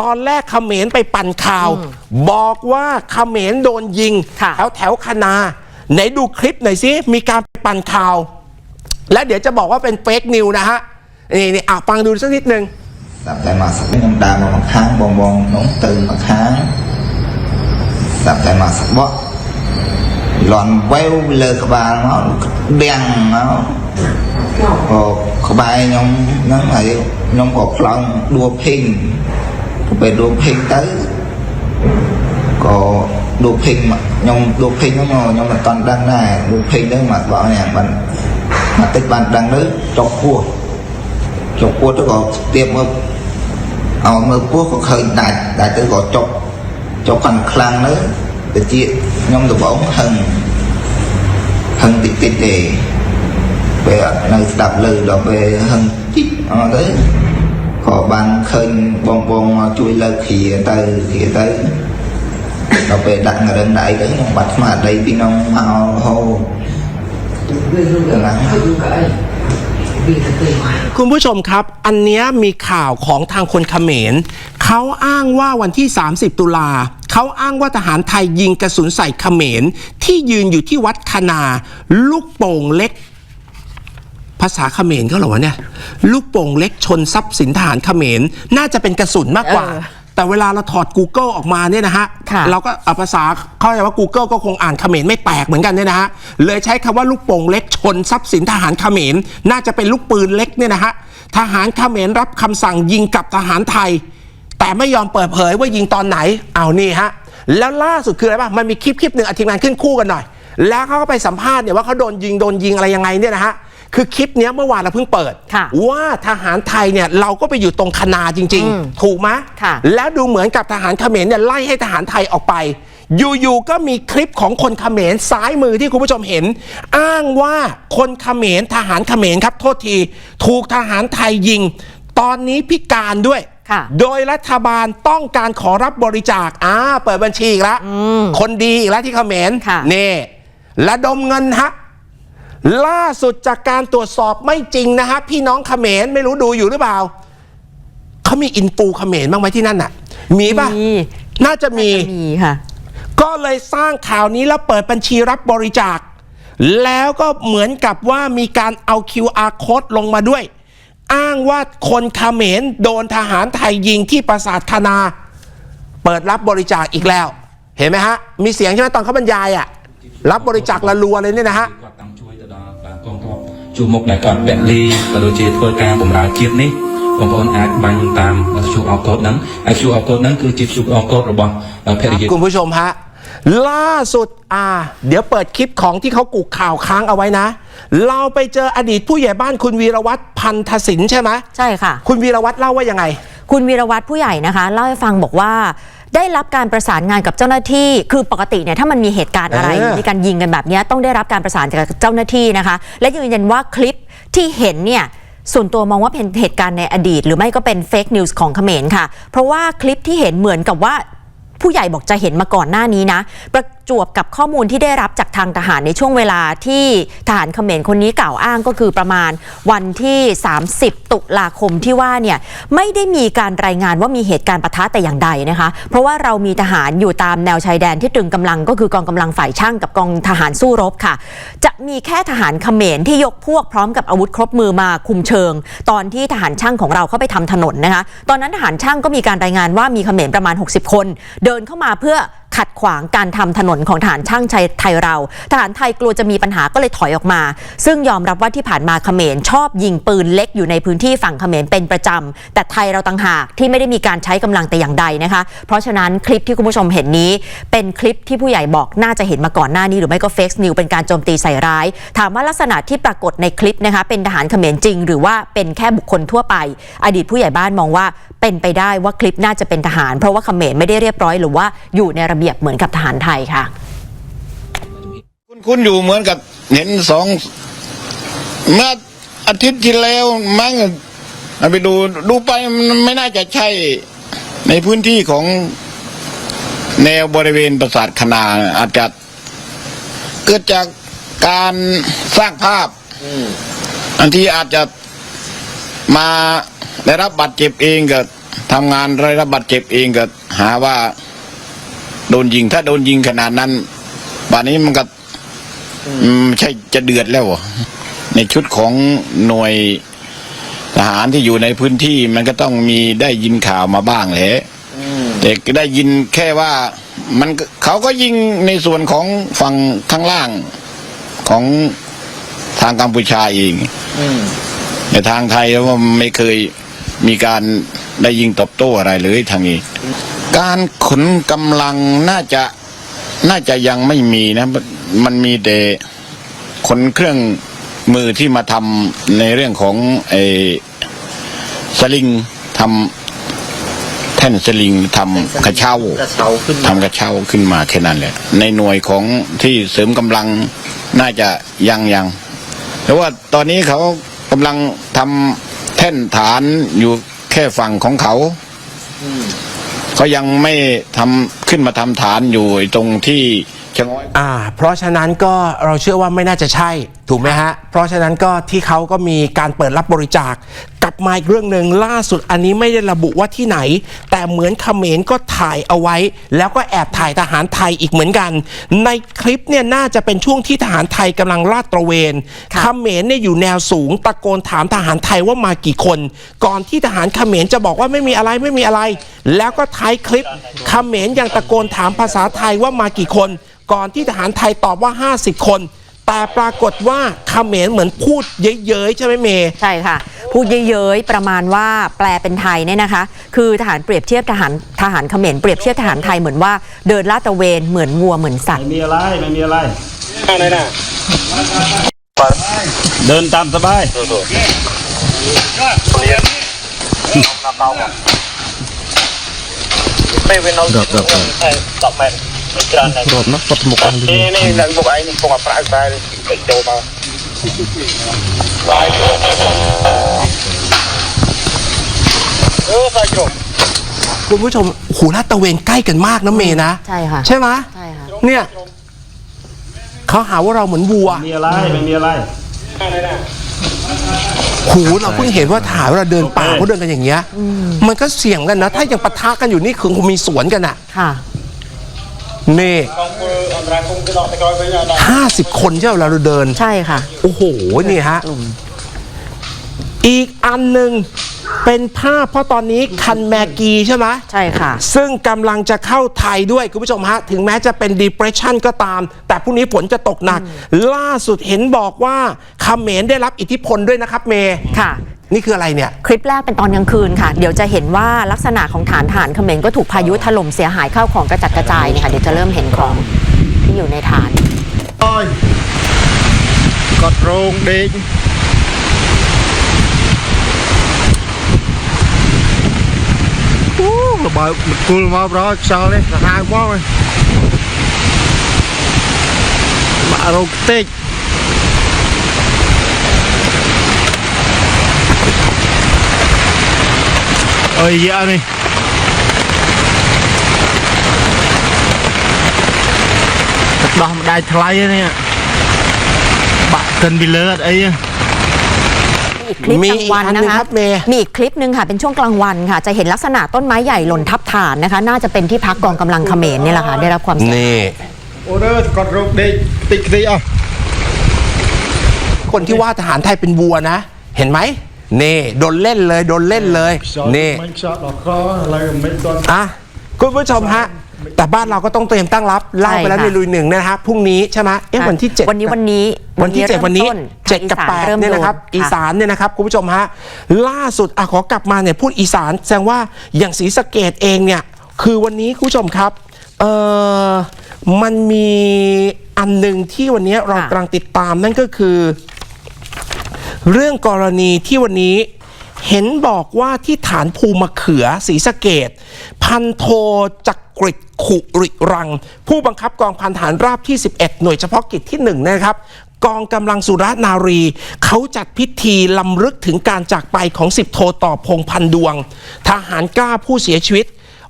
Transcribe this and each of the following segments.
ตอนแรกเขมรไปปั่นข่าว บอกว่าเขมรโดนยิง แถวแถวคณาไหนดูคลิปหน่อยสิมีการปั่นข่าว และเดี๋ยวจะบอกว่าเป็นเฟกนิวนะฮะนี่นี่อะฟังดูสักนิดนึงสับแต่มาสับไม่น้ำตามาบางค้างบองบองน้องตื่นมางครั้งสับแต่มาสับบ่หลอนเวลเลิกบาลเนาะเดียงเนาะก็ขบายน้องน้องไอ้น้องกบพลังดัวพิง ពេលដួលភេងទៅក៏ដួលភេងមកខ្ញុំដួលភេងហ្នឹងមកខ្ញុំមិនតាន់ដឹងដែរដួលភេងទៅមកបងនេះបានមកតិចបានដឹងទៅចុកពោះចុកពោះទៅក៏ស្ទាបមើលអោមើលពោះក៏ឃើញដាច់ដាច់ទៅក៏ចុកចុកកាន់ខ្លាំងទៅទៅជាខ្ញុំដំបងហឹងហឹងតិចតិចទេពេលនៅស្ដាប់លើដល់ពេលហឹងជីកអត់ទៅ ក៏បានឃើញបងបងមកជួយលើកគ្រាទៅគ្រាទៅដល់ពេលដាក់ងរឹងដាក់អីទៅខ្ញុំបាត់ស្មារតីពីក្នុងមករហូតដល់ណា คุณผู้ชมครับ อันเนี้ยมีข่าวของทางคนเขมร เขาอ้างว่าวันที่ 30 ตุลา เขาอ้างว่าทหารไทยยิงกระสุนใส่เขมร ที่ยืนอยู่ที่วัดคณา ลูกโป่งเล็ก ภาษาเขมรเขาเหรอวะเนี่ย ลูกโป่งเล็กชนทรัพย์สินทหารเขมร น่าจะเป็นกระสุนมากกว่า เออแต่เวลาเราถอด Google ออกมาเนี่ยนะฮะ ค่ะ เราก็เอาภาษาเข้าใจว่า Google ก็คงอ่านเขมรไม่แปลกเหมือนกันเนี่ยนะฮะ เลยใช้คำว่าลูกโป่งเล็กชนทรัพย์สินทหารเขมร น่าจะเป็นลูกปืนเล็กเนี่ยนะฮะ ทหารเขมรรับคำสั่งยิงกับทหารไทย แต่ไม่ยอมเปิดเผยว่ายิงตอนไหน เอานี่ฮะ แล้วล่าสุดคืออะไรป่ะ มันมีคลิปคลิปหนึ่งอาทีมงานขึ้นคู่กันหน่อย แล้วเขาก็ไปสัมภาษณ์เนี่ยว่าเขาโดนยิงโดนยิงอะไรยังไงเนี่ยนะฮะ คือคลิปเนี้ยเมื่อวานเราเพิ่งเปิด ค่ะว่าทหารไทยเนี่ยเราก็ไปอยู่ตรงคณาจริง อืมๆ ถูกไหมค่ะแล้วดูเหมือนกับทหารเขมรเนี่ยไล่ให้ทหารไทยออกไป อยู่ๆก็มีคลิปของคนเขมรซ้ายมือที่คุณผู้ชมเห็น อ้างว่าคนเขมรทหารเขมรครับโทษที ถูกทหารไทยยิง ตอนนี้พิการด้วย ค่ะ โดยรัฐบาลต้องการขอรับบริจาคอ่าเปิดบัญชีอีกแล้วคนดีอีกแล้วที่เขมรค่ะ นี่ระดมเงินฮะ ล่าสุดจากการตรวจสอบไม่จริงนะฮะพี่น้องเขมรไม่รู้ดูอยู่หรือเปล่าเขามีอินฟูเขมรบ้างไหมที่นั่นน่ะ มีป่ะ มี น่าจะมีจะมีค่ะ ก็เลยสร้างข่าวนี้แล้วเปิดบัญชีรับบริจาค แล้วก็เหมือนกับว่ามีการเอา QR code ลงมาด้วย อ้างว่าคนเขมรโดนทหารไทยยิงที่ปราสาทคณาเปิดรับบริจาคอีกแล้ว เห็นไหมฮะ มีเสียงใช่ไหมตอนเขาบรรยายอะรับบริจาคละรัวเลยเนี่ยนะฮะ ជួរមុខដែលគាត់ពលីក៏ដូចជាធ្វើការបម្រើជាតិនេះបងប្អូនអាចបាញ់តាមជួរអកូដហ្នឹងហើយជួរអកូដហ្នឹងគឺជាជួរអកូដរបស់ភរិយា คุณผู้ชมฮะ ล่าสุดอ่า เดี๋ยวเปิดคลิปของที่เขากุข่าวค้างเอาไว้นะ เราไปเจออดีตผู้ใหญ่บ้านคุณวีรวัตรพันธสินใช่ไหม ใช่ค่ะ คุณวีรวัตรเล่าว่ายังไง คุณวีรวัตรผู้ใหญ่นะคะ เล่าให้ฟังบอกว่า ได้รับการประสานงานกับเจ้าหน้าที่ คือปกติเนี่ยถ้ามันมีเหตุการณ์อะไร เออ มีการยิงกันแบบเนี้ยต้องได้รับการประสานจากเจ้าหน้าที่นะคะ และยืนยันว่าคลิปที่เห็นเนี่ยส่วนตัวมองว่าเป็นเหตุการณ์ในอดีต หรือไม่ก็เป็นเฟกนิวส์ของเขมรค่ะ เพราะว่าคลิปที่เห็นเหมือนกับว่า ผู้ใหญ่บอกจะเห็นมาก่อนหน้านี้นะประ จวบกับข้อมูลที่ได้รับจากทางทหารในช่วงเวลาที่ทหารเขมรคนนี้กล่าวอ้างก็คือประมาณวันที่ 30 ตุลาคมที่ว่าเนี่ยไม่ได้มีการรายงานว่ามีเหตุการณ์ปะทะแต่อย่างใดนะคะ เพราะว่าเรามีทหารอยู่ตามแนวชายแดนที่ตรึงกำลังก็คือกองกำลังฝ่ายช่างกับกองทหารสู้รบค่ะ จะมีแค่ทหารเขมรที่ยกพวกพร้อมกับอาวุธครบมือมาคุมเชิง ตอนที่ทหารช่างของเราเข้าไปทำถนนนะคะ ตอนนั้นทหารช่างก็มีการรายงานว่ามีเขมรประมาณ 60 คน เดินเข้ามาเพื่อขัดขวางการทำถนนของทหารช่างชไทยเราทหารไทยกลัวจะมีปัญหาก็เลยถอยออกมา ซึ่งยอมรับว่าที่ผ่านมาเขมรชอบยิงปืนเล็กอยู่ในพื้นที่ฝั่งเขมรเป็นประจำแต่ไทยเราต่างหากที่ไม่ได้มีการใช้กำลังแต่อย่างใดนะคะ เพราะฉะนั้นคลิปที่คุณผู้ชมเห็นนี้ เป็นคลิปที่ผู้ใหญ่บอกน่าจะเห็นมาก่อนหน้านี้หรือไม่ก็เฟกซ์นิวเป็นการโจมตีใส่ร้าย ถามว่าลักษณะที่ปรากฏในคลิปนะคะเป็นทหารเขมรจริง หรือว่าเป็นแค่บุคคลทั่วไป อดีตผู้ใหญ่บ้านมองว่าเป็นไปได้ว่าคลิปน่าจะเป็นทหาร เพราะว่าเขมรไม่ได้เรียบร้อยหรือว่าอยู่ในระเบียบเหมือนกับทหารไทยค่ะ คุณคุณอยู่เหมือนกับเห็นสองเมื่ออาทิตย์ที่แล้วมั้งเอาไปดูดูไปมันไม่น่าจะใช่ในพื้นที่ของแนวบริเวณปราสาทคณาอาจจะเกิดจากการสร้างภาพอันที่อาจจะมาได้รับบาดเจ็บเองกับทำงานได้รับบาดเจ็บเองก็หาว่า โดนยิง ถ้าโดนยิงขนาดนั้นป่านนี้มันก็ไม่ใช่จะเดือดแล้วเหรอในชุดของหน่วยทหารที่อยู่ในพื้นที่มันก็ต้องมีได้ยินข่าวมาบ้างแหละแต่ก็ได้ยินแค่ว่า มันเขาก็ยิงในส่วนของฝั่งข้างล่างของทางกัมพูชาเองแต่ทางไทยว่าไม่เคยมีการได้ยิงตอบโต้อะไรเลยทางนี้ การขนกำลังน่าจะน่าจะยังไม่มีนะ มันมีแต่ขนเครื่องมือที่มาทำในเรื่องของไอ้สลิงทำแท่นสลิงทำกระเช้าทำกระเช้าขึ้นมาแค่นั้นแหละในหน่วยของที่เสริมกำลังน่าจะยังยังแต่ว่าตอนนี้เขากำลังทำแท่นฐานอยู่แค่ฝั่งของเขา เขายังไม่ทำขึ้นมาทำฐานอยู่ตรงที่ชะง้อยอ่า เพราะฉะนั้นก็เราเชื่อว่าไม่น่าจะใช่ถูกไหมฮะ เพราะฉะนั้นก็ที่เขาก็มีการเปิดรับบริจาค กลับมาอีกเรื่องหนึ่งล่าสุดอันนี้ไม่ได้ระบุว่าที่ไหน แต่เหมือนเขมรก็ถ่ายเอาไว้ แล้วก็แอบถ่ายทหารไทยอีกเหมือนกัน ในคลิปเนี่ยน่าจะเป็นช่วงที่ทหารไทยกำลังลาดตระเวนค่ะเขมรเนี่ยอยู่แนวสูงตะโกนถามทหารไทยว่ามากี่คน ก่อนที่ทหารเขมรจะบอกว่าไม่มีอะไรไม่มีอะไร แล้วก็ท้ายคลิปเขมรยังตะโกนถามภาษาไทยว่ามากี่คน ก่อนที่ทหารไทยตอบว่า 50 คน แต่ปรากฏว่าเขมรเหมือนพูดเย้ยๆใช่ไหมเมย์ ใช่ค่ะ พูดเย้ยๆประมาณว่าแปลเป็นไทยเนี่ยนะคะ คือทหารเปรียบเทียบทหารทหารเขมรเปรียบเทียบทหารไทยเหมือนว่าเดินลาดตระเวนเหมือนวัวเหมือนสัตว์ไม่มีอะไรไม่มีอะไรอะไรนะเดินตามสบายไม่เว้ Drop, drop, drop. នៅដប់ដប់10ម៉ែត្រច្រើនណាស់រត់ណាស់គាត់មុខនេះនេះឡើងមុខឯងកំពុងតែប្រាក់តែចូលមកអឺសាច់ជ្រុំ คุณผู้ชมหูลาดตระเวนใกล้กันมากนะเมย์นะ ใช่ค่ะ ใช่ไหม ใช่ค่ะ เนี่ยเขาหาว่าเราเหมือนวัว มีอะไร ไม่มีอะไร หูเราเพิ่งเห็นว่าถ่ายว่าเราเดินป่าเขาเดินกันอย่างเงี้ยมันก็เสี่ยงกันนะ ถ้ายังปะทะกันอยู่นี่คือคงมีสวนกันอะ ค่ะ นี่ห้าสิบคนใช่ไหาเราเดิน ใช่ค่ะ โอ้โห นี่ฮะ อีกอันหนึ่งเป็นภาพเพราะตอนนี้คันแมกีใช่ไหมใช่ค่ะ ซึ่งกำลังจะเข้าไทยด้วย คุณผู้ชมฮะ ถึงแม้จะเป็น depression ก็ตาม แต่พรุ่งนี้ฝนจะตกหนัก ล่าสุดเห็นบอกว่าเขมรได้รับอิทธิพลด้วยนะครับเมค่ะ นี่คืออะไรเนี่ย คลิปแรกเป็นตอนกลางคืนค่ะ เดี๋ยวจะเห็นว่าลักษณะของฐานฐานเขมรก็ถูกพายุถล่มเสียหายเข้าของกระจัดกระจายเนี่ยค่ะเดี๋ยวจะเริ่มเห็นของที่อยู่ในฐาน ơi Cọt rôn điện Ú, là bởi mình cua mà bro sao đấy là hai bó rồi Ôi dạ này Thật đó mà đai thay ấy nè Bạn cần bị lỡ ấy อีกคลิปกลางวันนะคะ มีอีกคลิปหนึ่งค่ะ เป็นช่วงกลางวันค่ะ จะเห็นลักษณะต้นไม้ใหญ่หล่นทับฐานนะคะ น่าจะเป็นที่พักกองกำลังเขมรนี่แหละค่ะ ได้รับความเสียหายโอเดอร์กดรูติ๊ติ๊อะคนที่ว่าทหารไทยเป็นวัวนะ เห็นไหม นี่โดนเล่นเลยโดนเล่นเลยนี่อะคุณผู้ชมฮะแต่บ้านเราก็ต้องเตรียมตั้งรับเล่าไปแล้วในลุยหนึ่งนะครับพรุ่งนี้ใช่ไหมเอ๊ะวันที่ 7 วันนี้วันนี้ วันที่ 7 วันนี้ 7 กับ8เนี่ยนะครับ อีสานเนี่ยนะครับคุณผู้ชมฮะล่าสุดอะขอกลับมาเนี่ยพูดอีสานแสดงว่าอย่างศรีสะเกดเองเนี่ย คือวันนี้คุณผู้ชมครับเออมันมีอันหนึ่งที่วันนี้เรากำลังติดตามนั่นก็คือ เรื่องกรณีที่วันนี้เห็นบอกว่าที่ฐานภูมะเขือศรีสะเกดพันโทจักริดขุริรัง ผู้บังคับกองพันฐานราบที่ 11 หน่วยเฉพาะกิจที่ 1 นะครับ กองกำลังสุรนารี เขาจัดพิธีลำลึกถึงการจากไปของสิบโทต่อพงพันดวง ทหารกล้าผู้เสียชีวิต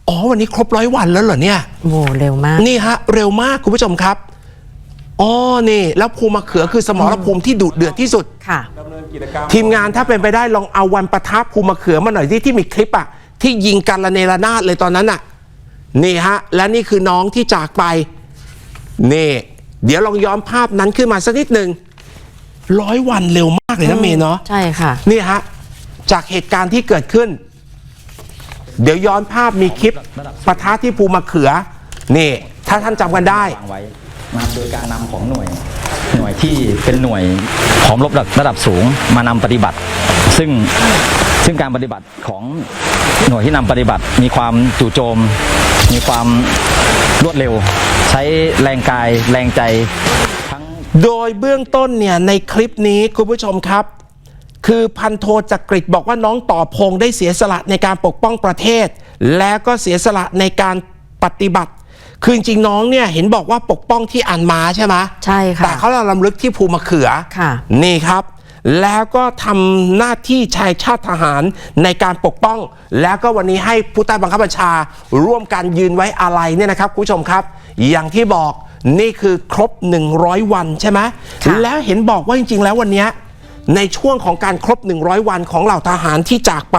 อ๋อ วันนี้ครบร้อยวันแล้วเหรอเนี่ยโอ้โหเร็วมาก นี่ฮะ เร็วมากคุณผู้ชมครับ อ๋อนี่ แล้วภูมะเขือคือสมรภูมิที่ดุเดือดที่สุด ค่ะ ทีมงานถ้าเป็นไปได้ลองเอาวันประทับภูมะเขือมาหน่อยที่ที่มีคลิปอะที่ยิงกันระเนระนาดเลยตอนนั้นน่ะนี่ฮะ และนี่คือน้องที่จากไป นี่ เดี๋ยวลองย้อนภาพนั้นขึ้นมาสักนิดหนึ่งร้อยวันเร็วมากเลยนะเมย์เนาะใช่ค่ะ นี่ฮะ จากเหตุการณ์ที่เกิดขึ้น เดี๋ยวย้อนภาพมีคลิปปะทะที่ภูมะเขือ นี่ ถ้าท่านจำกันได้วางไว้ นะครับโดยการนำของหน่วยหน่วยที่เป็นหน่วยพร้อมรบระดับสูงมานำปฏิบัติ ซึ่งซึ่งการปฏิบัติของหน่วยที่นำปฏิบัติ มีความจู่โจม มีความรวดเร็ว ใช้แรงกายแรงใจงโดยเบื้องต้นเนี่ยในคลิปนี้คุณผู้ชมครับ คือพันโทจักริดบอกว่าน้องต่อพงได้เสียสละในการปกป้องประเทศ และก็เสียสละในการปฏิบัติ คือจริงๆน้องเนี่ยเห็นบอกว่าปกป้องที่อันมาใช่ไหมใช่ค่ะแต่เขาเราลำลึกที่ภูมะเขือค่ะ นี่ครับ แล้วก็ทำหน้าที่ชายชาติทหารในการปกป้อง แล้วก็วันนี้ให้ผู้ใต้บังคับบัญชา ร่วมกันยืนไว้อาลัยเนี่ยนะครับคุณผู้ชมครับ อย่างที่บอกนี่คือครบ 100 วันใช่ไหมค่ะ แล้วเห็นบอกว่าจริง ๆ แล้ววันเนี้ยในช่วงของการครบ 100 วันของเหล่าทหารที่จากไป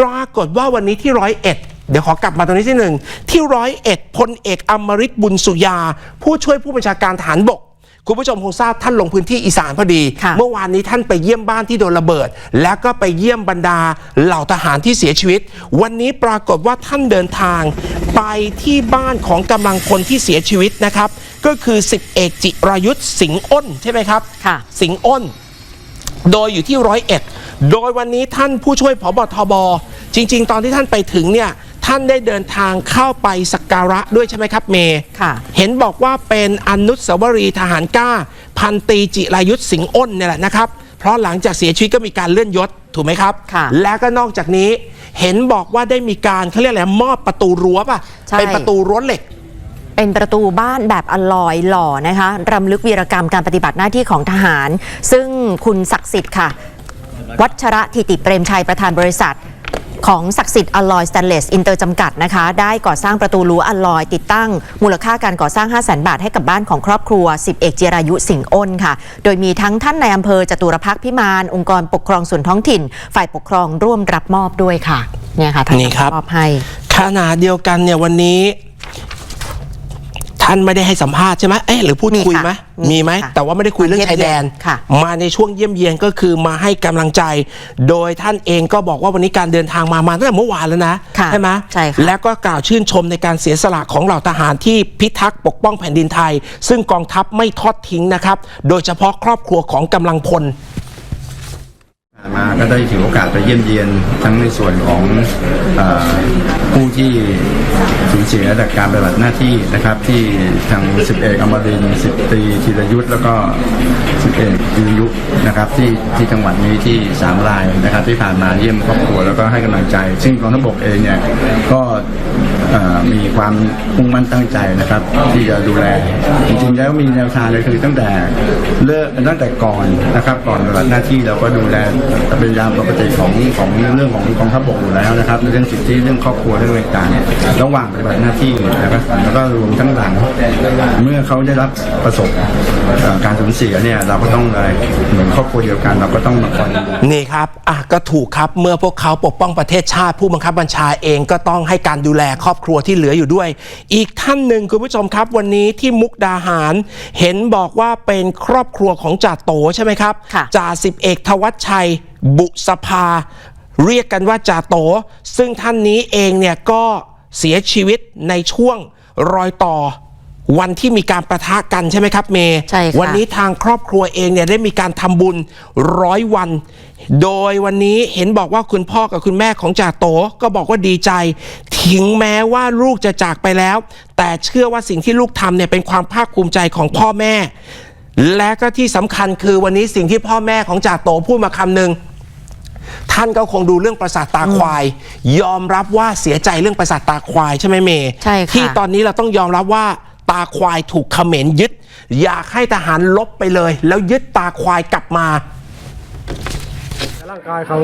ปรากฏว่าวันนี้ที่ร้อยเอ็ด เดี๋ยวขอกลับมาตรงนี้ที่หนึ่งที่ร้อยเอ็ดพลเอกอมริตบุญสุยา ผู้ช่วยผู้บัญชาการทหารบก คุณผู้ชมคงทราบท่านลงพื้นที่อีสานพอดีค่ะเมื่อวานนี้ท่านไปเยี่ยมบ้านที่โดนระเบิด แล้วก็ไปเยี่ยมบรรดาเหล่าทหารที่เสียชีวิต วันนี้ปรากฏว่าท่านเดินทาง ไปที่บ้านของกำลังพลที่เสียชีวิตนะครับ ก็คือสิบเอกจิรายุทธสิงห์อ้นใช่ไหมครับค่ะสิงห์อ้น โดยอยู่ที่ร้อยเอ็ดโดยวันนี้ท่านผู้ช่วยผบทบจริง ๆ ตอนที่ท่านไปถึงเนี่ย ท่านได้เดินทางเข้าไปสักการะด้วยใช่ไหมครับเมย์ค่ะ เห็นบอกว่าเป็นอนุสาวรีย์ทหารกล้า พันตรีจิรายุทธสิงห์อ้นเนี่ยแหละนะครับ เพราะหลังจากเสียชีวิตก็มีการเลื่อนยศถูกไหมครับ ค่ะและก็นอกจากนี้เห็นบอกว่าได้มีการเขาเรียกอะไรมอบประตูรั้วป่ะ ใช่ เป็นประตูรั้วเหล็ก เป็นประตูบ้านแบบอลอยหล่อนะคะรำลึกวีรกรรมการปฏิบัติหน้าที่ของทหาร ซึ่งคุณศักดิ์สิทธิ์ค่ะ วัชระธิติเปรมชัยประธานบริษัท ของศักดิ์สิทธิ์อลลอยสแตนเลสอินเตอร์จำกัดนะคะ ได้ก่อสร้างประตูรั้วอลลอยติดตั้ง มูลค่าการก่อสร้าง 5 0 0 0 0 0บาทให้กับบ้านของครอบครัว 10 เอกจิรายุสิงห์อ้นค่ะ โดยมีทั้งท่านในอำเภอจตุรพักษ์พิมาน องค์กรปกครองส่วนท้องถิ่น ฝ่ายปกครองร่วมรับมอบด้วยค่ะเนี่ยค่ะท่านนี่ครับมอบให้ขณะเดียวกันเนี่ยวันนี้ ท่านไม่ได้ให้สัมภาษณ์ใช่ไหมเอ๊ะหรือพูดมีคุยค่ะไหมมีมีไหมค่ะแต่ว่าไม่ได้คุยเรื่องชายแดนค่ะมาในช่วงเยี่ยมเยียนก็คือมาให้กำลังใจ โดยท่านเองก็บอกว่าวันนี้การเดินทางมามาตั้งแต่เมื่อวานแล้วนะค่ะไหมใช่ค่ะและก็กล่าวชื่นชมในการเสียสละของเหล่าทหารที่พิทักษ์ปกป้องแผ่นดินไทย ซึ่งกองทัพไม่ทอดทิ้งนะครับ โดยเฉพาะครอบครัวของกำลังพล มาก็ได้ถือโอกาสไปเยี่ยมเยียนทั้งในส่วนของอผู้ที่สูญเสียจากการปฏิบัติหน้าที่นะครับ ที่ทางสิบเอกอมรินสิบตีธีรยุทธ์แล้วก็สิบเอกธีรยุทธ์นะครับ ที่ที่จังหวัดนี้ที่สามรายนะครับ ที่ผ่านมาเยี่ยมครอบครัวแล้วก็ให้กำลังใจ ซึ่งกองทัพบกเองเนี่ยก็ มีความมุ่งมั่นตั้งใจนะครับ ที่จะดูแลจริงๆแล้วมีแนวทางเลยคือตั้งแต่เลิกตั้งแต่ก่อนนะครับ ก่อนปฏิบัติหน้าที่เราก็ดูแลเป็นยามปกติของของเรื่องของกองทัพบกอยู่แล้วนะครับเรื่องสิทธิเรื่องครอบครัวเรื่องอะไรต่างๆระหว่างปฏิบัติหน้าที่นะครับแล้วก็รวมทั้งหลัง เมื่อเขาได้รับประสบการสูญเสียเนี่ยเราก็ต้องอะไรเหมือนครอบครัวเดียวกันเราก็ต้องมาคอยดูนี่ครับอะก็ถูกครับเมื่อพวกเขาปกป้องประเทศชาติ ผู้บังคับบัญชาเองก็ต้องให้การดูแลครอบครัวที่เหลืออยู่ด้วย อีกท่านหนึ่งคุณผู้ชมครับ วันนี้ที่มุกดาหาร เห็นบอกว่าเป็นครอบครัวของจ่าโตใช่ไหมครับค่ะจ่าสิบเอกทวัชชัย บุษภา เรียกกันว่าจ่าโต ซึ่งท่านนี้เองเนี่ยก็เสียชีวิตในช่วงรอยต่อวันที่มีการประทะกันใช่ไหมครับเมย์ใช่ค่ะวันนี้ทางครอบครัวเองเนี่ยได้มีการทำบุญร้อยวัน โดยวันนี้เห็นบอกว่าคุณพ่อกับคุณแม่ของจ่าโตก็บอกว่าดีใจถึงแม้ว่าลูกจะจากไปแล้ว แต่เชื่อว่าสิ่งที่ลูกทำเนี่ยเป็นความภาคภูมิใจของพ่อแม่ และก็ที่สำคัญคือวันนี้สิ่งที่พ่อแม่ของจ่าโตพูดมาคำหนึ่งท่านก็คงดูเรื่องประสาทตาควาย ยอมรับว่าเสียใจเรื่องประสาทตาควายใช่ไหมเมย์ใช่ค่ะที่ตอนนี้เราต้องยอมรับว่าตาควายถูกเขมรยึด อยากให้ทหารลบไปเลย แล้วยึดตาควายกลับมา ร่างกายเขา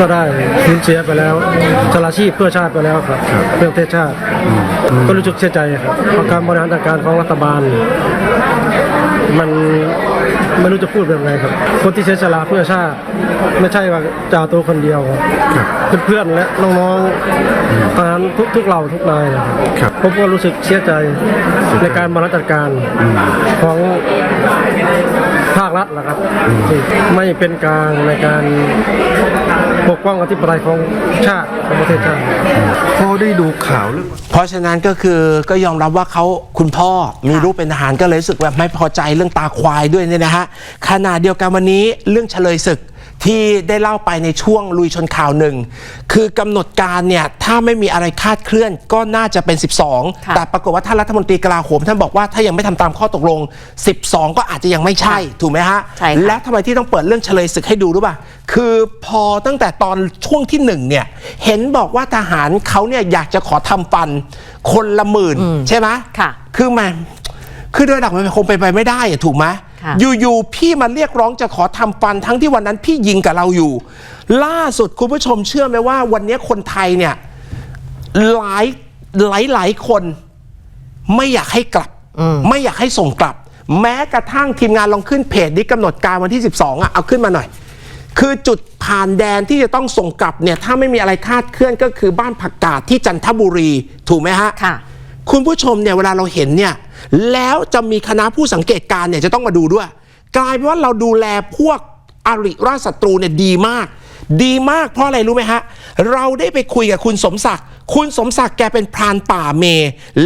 ก็ได้สูญเสียไปแล้วชลาชีพเพื่อชาติไปแล้วครับ เพื่อประเทศชาติ ก็รู้สึกเสียใจครับเพราะการบริหารจัดการของรัฐบาล มันไม่รู้จะพูดแบบไงครับ คนที่เสียสละเพื่อชาติ ไม่ใช่ว่าจ่าตัวคนเดียวครับเพื่อนๆและน้องๆทหารทุกทุกเหล่าทุกนายนะครับผมก็รู้สึกเสียใจในการบริหารจัดการของ ภาครัฐนะครับที่ไม่เป็นกลางในการปกป้องอธิปไตยของชาติของประเทศชาติพอได้ดูข่าวเรื่องเพราะฉะนั้นก็คือก็ยอมรับว่าเขาคุณพ่อมีลูกเป็นทหารก็เลยรู้สึกแบบไม่พอใจเรื่องตาควายด้วยเนี่ยนะฮะขณะเดียวกันวันนี้เรื่องเฉลยศึก ที่ได้เล่าไปในช่วงลุยชนข่าวหนึ่งคือกำหนดการเนี่ยถ้าไม่มีอะไรคาดเคลื่อนก็น่าจะเป็น 12ค่ะแต่ปรากฏว่าท่านรัฐมนตรีกลาโหมท่านบอกว่าถ้ายังไม่ทำตามข้อตกลง 12 ก็อาจจะยังไม่ใช่ถูกไหมฮะใช่ค่ะและทำไมที่ต้องเปิดเรื่องเฉลยศึกให้ดูรู้ป่ะคือพอตั้งแต่ตอนช่วงที่หนึ่งเนี่ยเห็นบอกว่าทหารเขาเนี่ยอยากจะขอทำฟันคนละหมื่นใช่ไหมค่ะคือมันคือโดยหลักมันคงเป็นไปไม่ได้อะถูกไหมค่ะ อยู่ๆพี่มาเรียกร้องจะขอทำฟันทั้งที่วันนั้นพี่ยิงกับเราอยู่ ล่าสุดคุณผู้ชมเชื่อไหมว่า วันนี้คนไทยเนี่ยหลายหลายหลายๆคน ไม่อยากให้กลับไม่อยากให้ส่งกลับ แม้กระทั่งทีมงานลองขึ้นเพจนี้กำหนดการวันที่ 12อะเอาขึ้นมาหน่อย คือจุดผ่านแดนที่จะต้องส่งกลับเนี่ย ถ้าไม่มีอะไรคาดเคลื่อนก็คือบ้านผักกาดที่จันทบุรีถูกไหมฮะค่ะ คุณผู้ชมเนี่ยเวลาเราเห็นเนี่ยแล้วจะมีคณะผู้สังเกตการณ์เนี่ยจะต้องมาดูด้วย กลายเป็นว่าเราดูแลพวกอริราชศัตรูเนี่ยดีมาก ดีมากเพราะอะไรรู้ไหมฮะ เราได้ไปคุยกับคุณสมศักดิ์คุณสมศักดิ์แกเป็นพรานป่าเม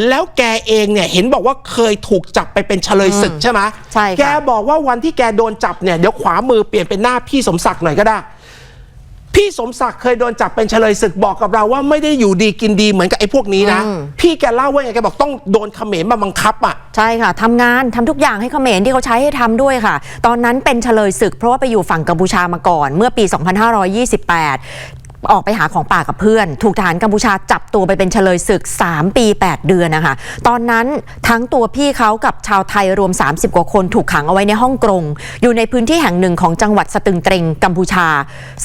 แล้วแกเองเนี่ยเห็นบอกว่าเคยถูกจับไปเป็นเฉลยศึกใช่ไหมใช่ค่ะแกบอกว่าวันที่แกโดนจับเนี่ยเดี๋ยวขวามือเปลี่ยนเป็นหน้าพี่สมศักดิ์หน่อยก็ได้ พี่สมศักดิ์เคยโดนจับเป็นเฉลยศึกบอกกับเราว่าไม่ได้อยู่ดีกินดีเหมือนกับไอ้พวกนี้นะอืมพี่แกเล่าว่าไงแกบอกต้องโดนเขมรมาบังคับอะใช่ค่ะทำงานทำทุกอย่างให้เขมรที่เขาใช้ให้ทำด้วยค่ะ ตอนนั้นเป็นเฉลยศึก เพราะว่าไปอยู่ฝั่งกัมพูชามาก่อน เมื่อปี 2528 ออกไปหาของป่ากับเพื่อน ถูกทหารกัมพูชาจับตัวไปเป็นเฉลยศึก 3 ปี 8 เดือนนะคะ ตอนนั้นทั้งตัวพี่เขากับชาวไทยรวม 30 กว่าคนถูกขังเอาไว้ในห้องกรง อยู่ในพื้นที่แห่งหนึ่งของจังหวัดสตึงเตรงกัมพูชา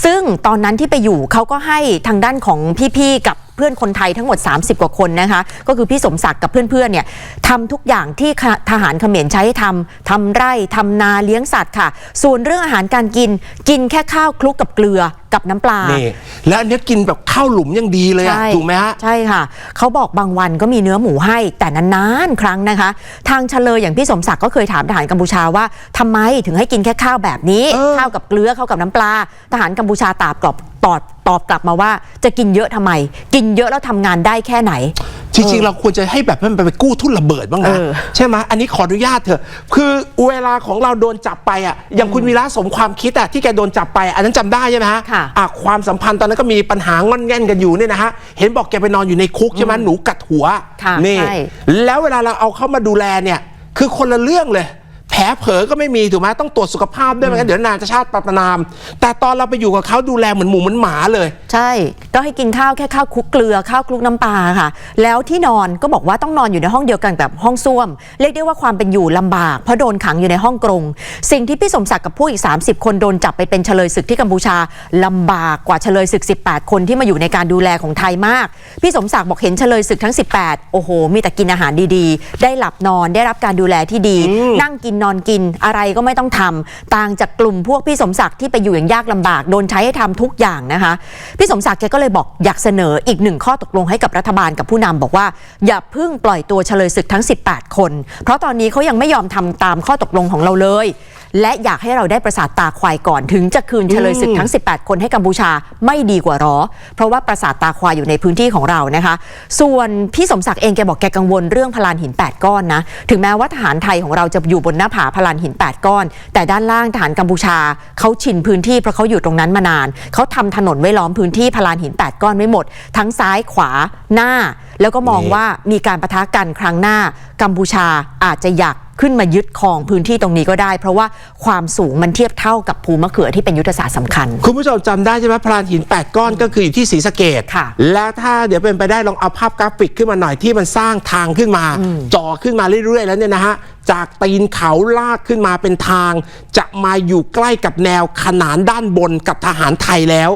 ซึ่งตอนนั้นที่ไปอยู่เขาก็ให้ทางด้านของพี่ๆกับ เพื่อนคนไทยทั้งหมด 30 กว่าคนนะคะ ก็คือพี่สมศักดิ์กับเพื่อนๆเนี่ยทำทุกอย่างที่ทหารเขมรใช้ให้ทำทำไร่ทำนาเลี้ยงสัตว์ค่ะ ส่วนเรื่องอาหารการกินกินแค่ข้าวคลุกกับเกลือกับน้ำปลา นี่แล้วอันเนี้ยกินแบบข้าวหลุมยังดีเลยอะใช่ถูกไหมฮะ ใช่ค่ะ เขาบอกบางวันก็มีเนื้อหมูให้แต่นานๆ ครั้งนะคะ ทางเฉลยอย่างพี่สมศักดิ์ก็เคยถามทหารกัมพูชาว่าทำไมถึงให้กินแค่ข้าวแบบนี้ เออ ข้าวกับเกลือข้าวกับน้ำปลา ทหารกัมพูชาตอบกลับตอบ ตอบกลับมาว่าจะกินเยอะทำไม กินเยอะแล้วทำงานได้แค่ไหน จริง ๆ เราควรจะให้แบบมันไปกู้ทุนระเบิดบ้างนะเออใช่ไหมอันนี้ขออนุญาตเถอะ คือเวลาของเราโดนจับไปอะอย่างคุณวีระสมความคิดอะที่แกโดนจับไป อันนั้นจำได้ใช่ไหมฮะค่ะอะความสัมพันธ์ตอนนั้นก็มีปัญหางอนแง่นกันอยู่เนี่ยนะฮะเห็นบอกแกไปนอนอยู่ในคุกใช่ไหมหนูกัดหัวค่ะนี่ใช่แล้วเวลาเราเอาเข้ามาดูแลเนี่ย คือคนละเรื่องเลยแผลเผลอก็ไม่มีถูกไหมต้องตรวจสุขภาพด้วยไม่งั้นเดี๋ยวนานจะชาติประนาม แต่ตอนเราไปอยู่กับเขาดูแลเหมือนหมูเหมือนหมาเลย ใช่ก็ให้กินข้าวแค่ข้าวคลุกเกลือข้าวคลุกน้ำปลาค่ะ แล้วที่นอนก็บอกว่าต้องนอนอยู่ในห้องเดียวกันแบบห้องส้วม เรียกได้ว่าความเป็นอยู่ลำบาก เพราะโดนขังอยู่ในห้องกรง สิ่งที่พี่สมศักดิ์กับพวกอีก 30 คนโดนจับไปเป็นเฉลยศึกที่กัมพูชาลำบากกว่าเฉลยศึก 18 คนที่มาอยู่ในการดูแลของไทยมาก พี่สมศักดิ์บอกเห็นเฉลยศึกทั้ง 18 โอ้โห มีแต่กินอาหารดีๆ ได้หลับนอนได้รับการดูแลที่ดี นั่งกินนอนกินอะไรก็ไม่ต้องทำต่างจากกลุ่มพวกพี่สมศักดิ์ที่ไปอยู่อย่างยากลำบากโดนใช้ให้ทำทุกอย่างนะคะ พี่สมศักดิ์แกก็เลยบอกอยากเสนออีกหนึ่งข้อตกลงให้กับรัฐบาลกับผู้นำบอกว่า อย่าเพิ่งปล่อยตัวเฉลยศึกทั้ง 18 คน เพราะตอนนี้เขายังไม่ยอมทำตามข้อตกลงของเราเลย และอยากให้เราได้ประสาทตาควายก่อนถึงจะคืนเฉลยศึกทั้ง 18 คนให้กัมพูชาไม่ดีกว่าหรอ เพราะว่าประสาทตาควายอยู่ในพื้นที่ของเรานะคะ ส่วนพี่สมศักดิ์เองแกบอกแกกังวลเรื่องพลานหิน 8 ก้อนนะ ถึงแม้ว่าทหารไทยของเราจะอยู่บนหน้าผาพลานหิน 8 ก้อน แต่ด้านล่างทหารกัมพูชาเขาชินพื้นที่เพราะเขาอยู่ตรงนั้นมานานเขาทำถนนไว้ล้อมพื้นที่พลานหิน 8 ก้อนไว้หมด ทั้งซ้ายขวาหน้าแล้วก็มองนี่ว่ามีการประทะกันครั้งหน้า กัมพูชาอาจจะอยากขึ้นมายึดครองพื้นที่ตรงนี้ก็ได้ เพราะว่าความสูงมันเทียบเท่ากับภูมะเขือที่เป็นยุทธศาสตร์สำคัญ คุณผู้ชมจำได้ใช่ไหมพลานหิน 8 ก้อนก็คืออยู่ที่ศรีสะเกดค่ะ แล้วถ้าเดี๋ยวเป็นไปได้ลองเอาภาพกราฟิกขึ้นมาหน่อยที่มันสร้างทางขึ้นมาจ่อขึ้นมาเรื่อยๆ แล้วเนี่ยนะฮะจากตีนเขาลากขึ้นมาเป็นทาง จะมาอยู่ใกล้กับแนวขนานด้านบนกับทหารไทยแล้ว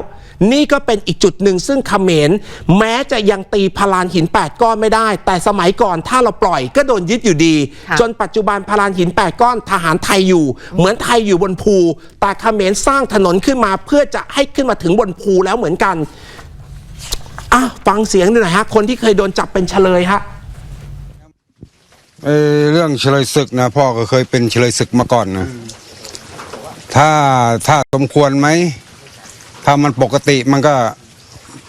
นี่ก็เป็นอีกจุดหนึ่งซึ่งเขมรแม้จะยังตีพลานหิน 8 ก้อนไม่ได้ แต่สมัยก่อนถ้าเราปล่อยก็โดนยึดอยู่ดีค่ะจนปัจจุบันพลานหิน 8 ก้อนทหารไทยอยู่ เหมือนไทยอยู่บนภู แต่เขมรสร้างถนนขึ้นมาเพื่อจะให้ขึ้นมาถึงบนภูแล้วเหมือนกันอะฟังเสียงหน่อยฮะ คนที่เคยโดนจับเป็นเฉลยฮะเอ่อเรื่องเฉลยศึกนะพ่อก็เคยเป็นเฉลยศึกมาก่อนนะถ้าถ้าสมควรไหม ถ้ามันปกติมันก็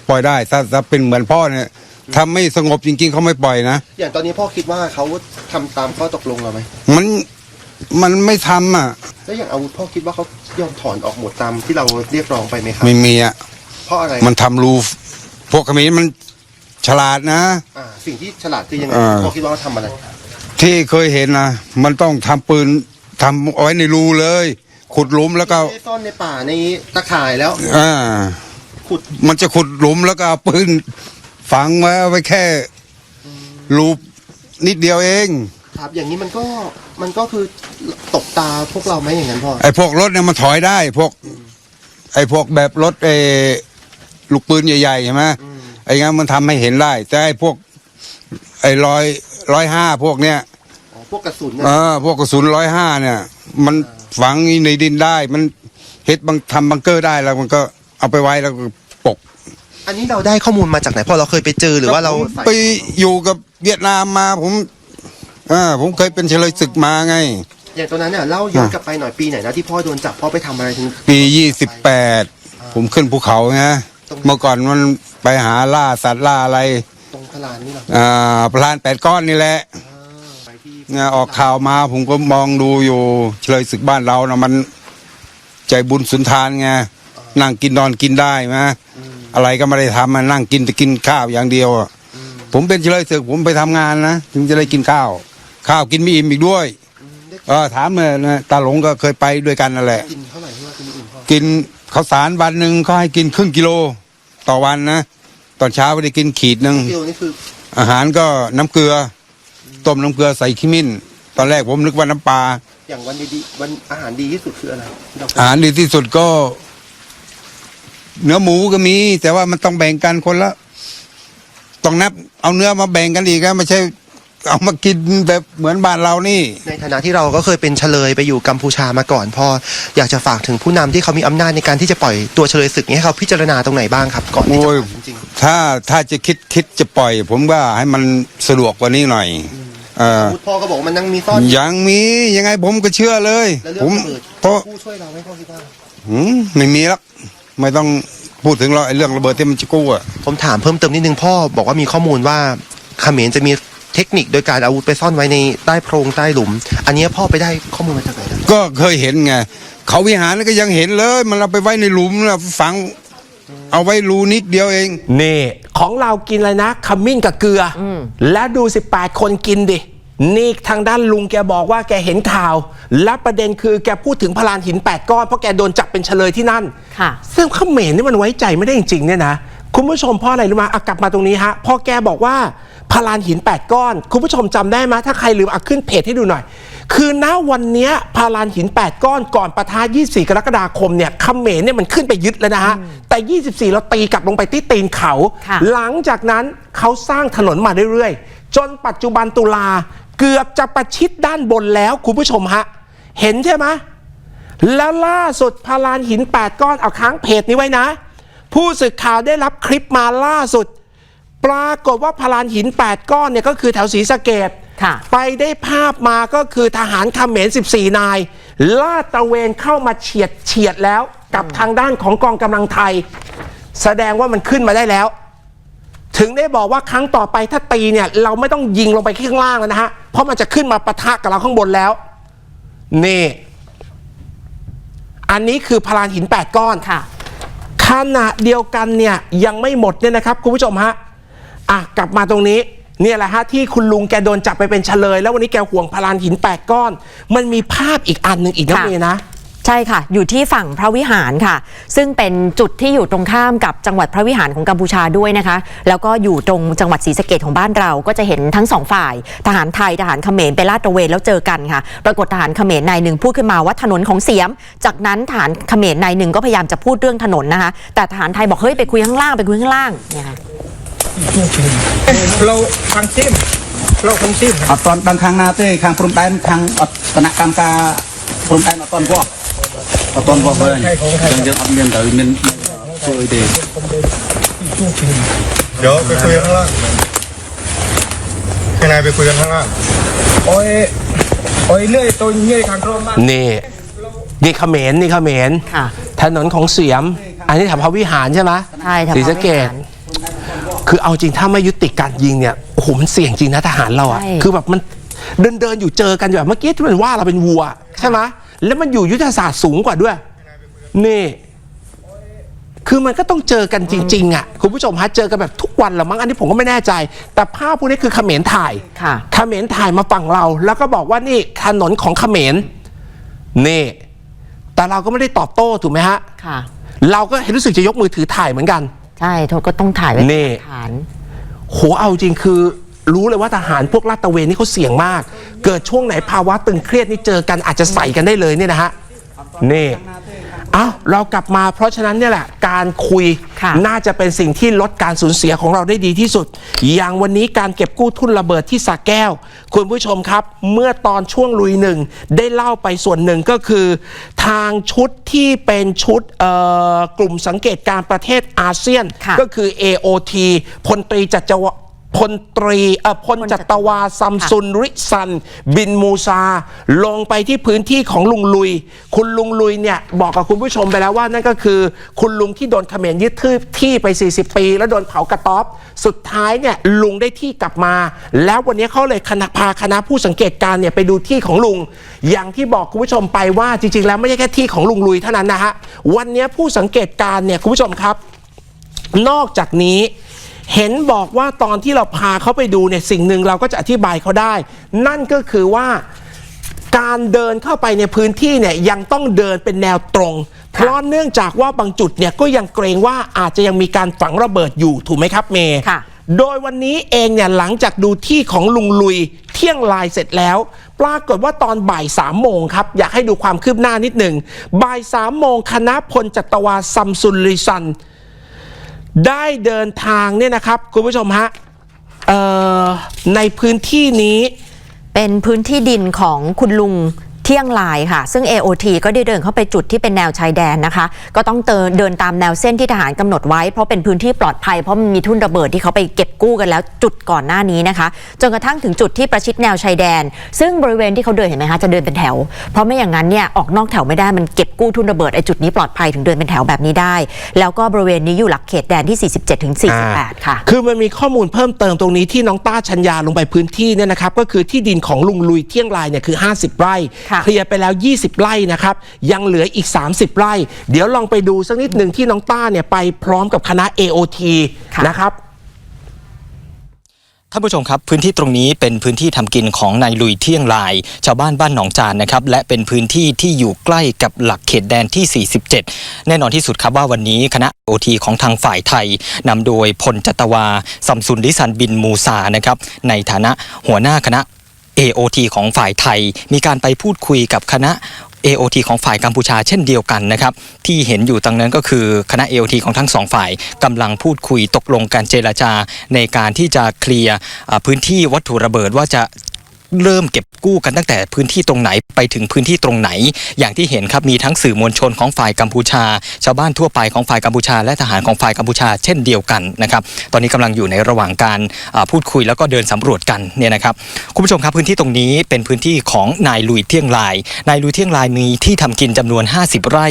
ปล่อยได้ ถ้าถ้าเป็นเหมือนพ่อเนี่ยถ้าไม่สงบจริง ๆเขาไม่ปล่อยนะ อย่างตอนนี้พ่อคิดว่าเขาทำตามข้อตกลงเราไหมมันมันไม่ทำอะ แล้วอย่างอาวุธพ่อคิดว่าเขายอมถอนออกหมดตามที่เราเรียกร้องไปไหมครับไม่มีอะ เพราะอะไรมันทำรูพวกเขมรมันฉลาดนะ อ่าสิ่งที่ฉลาดคือยังไงอ่า พ่อคิดว่าเขาทำอะไรที่เคยเห็นนะมันต้องทำปืนทำเอาไว้ในรูเลย ขุดหลุมแล้วก็ไม่ได้ซ่อนในป่าในตะข่ายแล้ว อ่าขุด มันจะขุดหลุมแล้วก็เอาปืนฝังไว้ไว้แค่รูปนิดเดียวเอง ครับ อย่างนี้มันก็มันก็คือตกตาพวกเราไหมอย่างนั้นพ่อไอ้พวกรถเนี่ยมันถอยได้ พวก ไอ้พวกแบบรถเออลูกปืนใหญ่ๆใช่ไหมไอ้งั้นมันทำให้เห็นได้ แต่ไอ้พวก ไอ้ร้อยร้อยห้าพวกเนี้ย อ๋อพวกกระสุนเนี่ยเออพวกกระสุนร้อยห้าเนี่ย มัน ฝังในดินได้ มันเฮ็ดบังทำบังเกอร์ได้แล้วมันก็เอาไปไว้แล้วก็ปกอันนี้เราได้ข้อมูลมาจากไหนพ่อเราเคยไปเจอหรือว่าเราผมไปอยู่กับเวียดนามมาผมอ่าผมเคยเป็นเฉลยศึกมาไง อย่างตอนนั้นเนี่ยเล่าย้อนกลับไปหน่อยปีไหนนะที่พ่อโดนจับพ่อไปทำอะไรถึงปียี่สิบแปดผมขึ้นภูเขาไงเมื่อก่อนมันไปหาล่าสัตว์ล่าอะไรตรงพลานนี่เหรออ่าพลานแปดก้อนนี่แหละไปที่เนี่ย ออกข่าวมาผมก็มองดูอยู่เฉลยศึกบ้านเรานะมันใจบุญสุนทานไงนั่งกินนอนกินได้ไหมอะไรก็ไม่ได้ทำมานั่งกินแต่กินข้าวอย่างเดียวอะผมเป็นเฉลยศึกผมไปทำงานนะถึงจะได้กินข้าว ข้าวกินไม่อิ่มอีกด้วยเออถามเลยนะตาหลงก็เคยไปด้วยกันนั่นแหละกินเท่าไหร่ที่ว่ากินอิ่มพ่อกินข้าวสารวันหนึ่งเขาให้กินครึ่งกิโลต่อวันนะ ตอนเช้าไม่ได้กินขีดหนึ่งกิโลนี่คืออาหารก็น้ำเกลือ ต้มน้ำเกลือใส่ขมิ้น ตอนแรกผมนึกว่าน้ำปลาอย่างวันดีๆวันอาหารดีที่สุดคืออะไรที่เราเคยอาหารดีที่สุดก็ เนื้อหมูก็มี แต่ว่ามันต้องแบ่งกันคนละต้องนับ เอาเนื้อมาแบ่งกันอีกนะไม่ใช่ เอามากินแบบเหมือนบ้านเรานี่ ในฐานะที่เราก็เคยเป็นเฉลยไปอยู่กัมพูชามาก่อนพ่ออยากจะฝากถึงผู้นำที่เขามีอำนาจในการที่จะปล่อยตัวเฉลยศึกนี้ให้เขาพิจารณาตรงไหนบ้างครับ ก่อนที่จะโอ้ย จริงถ้าถ้าจะคิดคิดจะปล่อย ผมว่าให้มันสะดวกกว่านี้หน่อยเอ อๆพ่อก็บอกว่ามันยังมีซ่อนยังมียังไงผมก็เชื่อเลย แล้วผเรื่องมระเบิดเพราะผู้ช่วยเราไหมพ่อคิดว่าหืมไม่มีหรอกไม่ต้องพูดถึงเราไอ้เรื่องระเบิดที่มันจะกู้อะผมถามเพิ่มเติมนิดนึงพ่อบอกว่ามีข้อมูลว่าเขมรจะมีเทคนิคโดยการเอาอาวุธไปซ่อนไว้ในใต้โพรงใต้หลุม อันนี้พ่อไปได้ข้อมูลมาจากไหนนะก็เคยเห็นไง เขาวิหารก็ยังเห็นเลย มันเอาไปไว้ในหลุมนะฝัง เอาไว้รูนิดเดียวเอง นี่ ของเรากินอะไรนะขมิ้นกับเกลืออแล้วดู 18 คนกินดิ นี่ทางด้านลุงแกบอกว่าแกเห็นข่าว และประเด็นคือแกพูดถึงพลานหิน 8 ก้อน เพราะแกโดนจับเป็นเฉลยที่นั่น ค่ะ ซึ่งเขมรนี่มันไว้ใจไม่ได้จริงๆเนี่ยนะ คุณผู้ชมเพ่ออะไรรู้ไหมอะกลับมาตรงนี้ฮะพอแกบอกว่า พลานหิน 8 ก้อน คุณผู้ชมจำได้ไหมถ้าใครลืมอะขึ้นเพจให้ดูหน่อย คือณวันเนี้ยพลานหิน 8 ก้อนก่อนประทา24 กรกฎาคมเนี่ยเขมรเนี่ยมันขึ้นไปยึดแล้วนะฮะ แต่ 24 เราตีกลับลงไปที่ตีนเขาค่ะหลังจากนั้นเขาสร้างถนนมาเรื่อยๆ จนปัจจุบันตุลาเกือบจะประชิดด้านบนแล้วคุณผู้ชมฮะ เห็นใช่ไหมแล้วล่าสุดพารานหิน 8 ก้อนเอาค้างเพจนี้ไว้นะ ผู้สื่อข่าวได้รับคลิปมาล่าสุด ปรากฏว่าพารานหิน 8 ก้อนเนี่ยก็คือแถวศรีสะเกดค่ะไปได้ภาพมาก็คือทหารเขมร 14 นาย ลาดตระเวนเข้ามาเฉียดเฉียดแล้วกับทางด้านของกองกำลังไทย แสดงว่ามันขึ้นมาได้แล้ว ถึงได้บอกว่าครั้งต่อไปถ้าตีเนี่ย เราไม่ต้องยิงลงไปข้างล่างแล้วนะฮะ เพราะมันจะขึ้นมาปะทะกับเราข้างบนแล้ว นี่ อันนี้คือพลานหิน 8 ก้อนค่ะขณะเดียวกันเนี่ยยังไม่หมดเนี่ยนะครับคุณผู้ชมฮะ อะกลับมาตรงนี้เนี่ยแหละฮะที่คุณลุงแกโดนจับไปเป็นเฉลย แล้ววันนี้แกห่วงพลานหิน8ก้อน มันมีภาพอีกอันหนึ่งอีกนะค่ะเมย์นะใช่ช่ค่ะ อยู่ที่ฝั่งพระวิหารค่ะ ซึ่งเป็นจุดที่อยู่ตรงข้ามกับจังหวัดพระวิหารของกัมพูชาด้วยนะคะ แล้วก็อยู่ตรงจังหวัดศรีสะเกดของบ้านเรา ก็จะเห็นทั้งสองฝ่าย ทหารไทยทหารเขมรไปลาดตระเวนแล้วเจอกันค่ะ ปรากฏทหารเขมรนายหนึ่งพูดขึ้นมาว่าถนนของเสียม จากนั้นทหารเขมรนายหนึ่งก็พยายามจะพูดเรื่องถนนนะคะ แต่ทหารไทยบอกเฮ้ยไปคุยข้างล่างไปคุยข้างล่างเนี่ยค่ะ เราทางซิมเราทางซิม អត់តន់ដឹងខាងណាទេខាងព្រំដែនខាងអត់គណៈកម្មការព្រំដែនអត់តន់គាត់អត់តន់គាត់វិញអញ្ចឹងយើងអត់មានត្រូវមានធ្វើអីទេ เดี๋ยวไปคุยกันข้างล่างข้างในไปคุยกันข้างล่างโอ้ยโอ้ยเลื่อยตัวเงี้ยข้างตรงบ้าน นี่นี่เขมรนี่เขมร ค่ะ ถนนของเสียม อันนี้แถวพระวิหารใช่ไหม ใช่แถว ศรีสะเกด พระวิหาร คือเอาจริงถ้าไม่ยุติการยิงเนี่ยโอ้โหมันเสี่ยงจริงนะทหารเราอะใช่ คือแบบมันเดินเดินๆอยู่เจอกันแบบเมื่อกี้ที่มันว่าเราเป็นวัว ใช่ไหมแล้วมันอยู่ยุทธศาสตร์สูงกว่าด้วย นี่ คือมันก็ต้องเจอกันจริง ๆ อะ คุณผู้ชมฮะเจอกันแบบทุกวันเหรอมั้งอันนี้ผมก็ไม่แน่ใจ แต่ภาพพวกนี้คือเขมรถ่ายค่ะ เขมรถ่ายมาฝั่งเรา แล้วก็บอกว่านี่ถนนของเขมรนี่ แต่เราก็ไม่ได้ตอบโต้ถูกไหมฮะ ค่ะ เราก็เห็นรู้สึกจะยกมือถือถ่ายเหมือนกัน ใช่โทก็ต้องถ่ายไว้นี่เป็นหลักฐาน โหเอาจริงคือ รู้เลยว่าทหารพวกลาดตระเวนนี่เขาเสี่ยงมาก เกิดช่วงไหนภาวะตึงเครียดนี่เจอกันอาจจะใส่กันได้เลยเนี่ยนะฮะนี่เอาเรากลับมาเพราะฉะนั้นเนี่ยแหละ การคุยค่ะน่าจะเป็นสิ่งที่ลดการสูญเสียของเราได้ดีที่สุด อย่างวันนี้การเก็บกู้ทุนระเบิดที่สระแก้ว คุณผู้ชมครับ เมื่อตอนช่วงลุยหนึ่งได้เล่าไปส่วนหนึ่งก็คือ ทางชุดที่เป็นชุดเอ่อกลุ่มสังเกตการณ์ประเทศอาเซียน ค่ะ ก็คือ AOT พลตรีจัจวะ พลตรีเอ่อพลจัตวาซัมซุนริซัน บินมูซา ลงไปที่พื้นที่ของลุงลุย คุณลุงลุยเนี่ย บอกกับคุณผู้ชมไปแล้วว่านั่นก็คือ คุณลุงที่โดนเขมรยึดที่ไป 40 ปี แล้วโดนเผากระต๊อบ สุดท้ายเนี่ยลุงได้ที่กลับมา แล้ววันนี้เขาเลยคณะพาคณะผู้สังเกตการณ์เนี่ยไปดูที่ของลุง อย่างที่บอกคุณผู้ชมไปว่าจริง ๆ แล้วไม่ใช่แค่ที่ของลุงลุยเท่านั้นนะฮะวันนี้ผู้สังเกตการณ์เนี่ยคุณผู้ชมครับ นอกจากนี้ เห็นบอกว่าตอนที่เราพาเขาไปดูเนี่ยสิ่งหนึ่งเราก็จะอธิบายเขาได้ นั่นก็คือว่าการเดินเข้าไปในพื้นที่เนี่ยยังต้องเดินเป็นแนวตรง เพราะเนื่องจากว่าบางจุดเนี่ยก็ยังเกรงว่าอาจจะยังมีการฝังระเบิดอยู่ถูกไหมครับเมย์ค่ะโดยวันนี้เองเนี่ยหลังจากดูที่ของลุงลุยเที่ยงลายเสร็จแล้ว ปรากฏว่าตอนบ่ายสามโมงครับ อยากให้ดูความคืบหน้านิดหนึ่งบ่ายสามโมงคณะพลจัตวาซัมซุนลิซัน ได้เดินทางเนี่ยนะครับ คุณผู้ชมฮะในพื้นที่นี้ เป็นพื้นที่ดินของคุณลุง ที่ยงลายค่ะ ซึ่ง AOT ก็ได้เดินเข้าไปจุดที่เป็นแนวชายแดนนะคะ ก็ต้องเดินเดินตามแนวเส้นที่ทหารกำหนดไว้ เพราะเป็นพื้นที่ปลอดภัยเพราะมันมีทุ่นระเบิดที่เขาไปเก็บกู้กันแล้วจุดก่อนหน้านี้นะคะจนกระทั่งถึงจุดที่ประชิดแนวชายแดน ซึ่งบริเวณที่เขาเดินเห็นไหมคะจะเดินเป็นแถว เพราะไม่อย่างนั้นเนี่ยออกนอกแถวไม่ได้มันเก็บกู้ทุ่นระเบิดไอ้จุดนี้ปลอดภัยถึงเดินเป็นแถวแบบนี้ได้ แล้วก็บริเวณนี้อยู่หลักเขตแดนที่ 47ถึง48 ค่ะ คือมันมีข้อมูลเพิ่มเติมตรงนี้ที่น้องต้าชัญญาลงไปพื้นที่เนี่ยนะครับก็คือที่ดินของลุงลุยเที่ยงรายเนี่ยคือ 50 ไร่ค่ะเคลียร์ไปแล้ว 20 ไร่นะครับ ยังเหลืออีก 30 ไร่ เดี๋ยวลองไปดูสักนิดหนึ่งที่น้องต้าเนี่ยไปพร้อมกับคณะ AOT ค่ะนะครับท่านผู้ชมครับพื้นที่ตรงนี้เป็นพื้นที่ทำกินของนายลุยเที่ยงลาย ชาวบ้านบ้านหนองจานนะครับและเป็นพื้นที่ที่อยู่ใกล้กับหลักเขตแดนที่ 47 แน่นอนที่สุดครับว่าวันนี้คณะโอทีของทางฝ่ายไทยนำโดยพลจัตวาซัมซุนดิซันบินมูซานะครับในฐานะหัวหน้าคณะ AOT ของฝ่ายไทย มีการไปพูดคุยกับคณะ AOT ของฝ่ายกัมพูชาเช่นเดียวกันนะครับ ที่เห็นอยู่ตรงนั้นก็คือคณะ AOT ของทั้งสองฝ่ายกำลังพูดคุยตกลงการเจรจาในการที่จะเคลียร์พื้นที่วัตถุระเบิดว่าจะ เริ่มเก็บกู้กันตั้งแต่พื้นที่ตรงไหนไปถึงพื้นที่ตรงไหน อย่างที่เห็นครับมีทั้งสื่อมวลชนของฝ่ายกัมพูชา ชาวบ้านทั่วไปของฝ่ายกัมพูชา และทหารของฝ่ายกัมพูชา เช่นเดียวกันนะครับตอนนี้กำลังอยู่ในระหว่างการพูดคุยแล้วก็เดินสำรวจกันเนี่ยนะครับคุณผู้ชมครับพื้นที่ตรงนี้เป็นพื้นที่ของนายลุยเที่ยงลายนายลุยเที่ยงลายมีที่ทำกินจำนวน 50 ไร่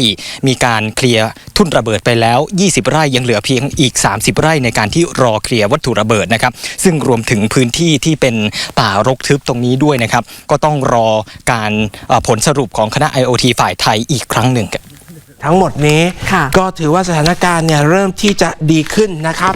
มีการเคลียร์ทุ่นระเบิดไปแล้ว 20 ไร่ยังเหลือเพียงอีก 30 ไร่ในการที่รอเคลียร์วัตถุระเบิดนะครับซึ่งรวมถึงพื้นที่ที่เป็นป่ารกทึบตรงนี้ด้วยนะครับ ก็ต้องรอการเอ่อผลสรุปของคณะ IoT ฝ่ายไทยอีกครั้งหนึ่งทั้งหมดนี้ค่ะก็ถือว่าสถานการณ์เนี่ยเริ่มที่จะดีขึ้นนะครับ